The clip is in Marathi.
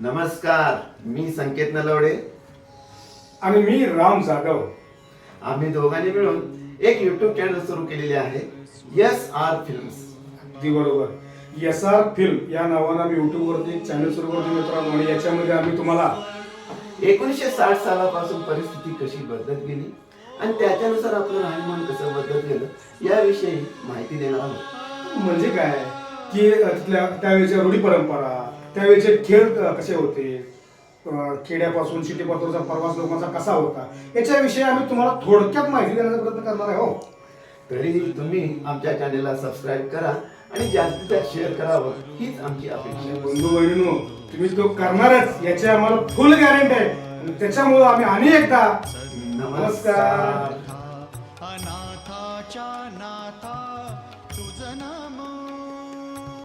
नमस्कार मी संकेत नलवडे. आणि मी राम जाधव. आम्ही दोघांनी मिळून एक युट्यूब चॅनल सुरू केलेले आहे एस आर फिल्म्स अगदी बरोबर. एस आर फिल्म या नावानं आम्ही युट्यूबवरती चॅनल सुरू करतो मित्रांनो आणि याच्यामध्ये आम्ही तुम्हाला एकोणीसशे साठ सालापासून परिस्थिती कशी बदलत गेली आणि त्याच्यानुसार आपलं राहणीमान कसं बदलत गेलं याविषयी माहिती देणार आहोत. म्हणजे काय? की तिथल्या त्यावेळेच्या रूढी परंपरा त्यावेळेचे खेळ कसे होते? खेड्यापासून सिटीपासूनचा प्रवास लोकांचा कसा होता? याच्याविषयी आम्ही तुम्हाला थोडक्यात माहिती देण्याचा प्रयत्न करणार आहे हो. तरी तुम्ही आमच्या चॅनेलला सबस्क्राईब करा आणि जास्तीत जास्त शेअर करावं हीच आमची अपेक्षा. बंधू बहिणीनो तुम्ही तो करणारच याची आम्हाला फुल गॅरंटी आहे. आणि त्याच्यामुळे आम्ही आणि एकदा नमस्कार. अनाथाच्या नाथा तुझ नाम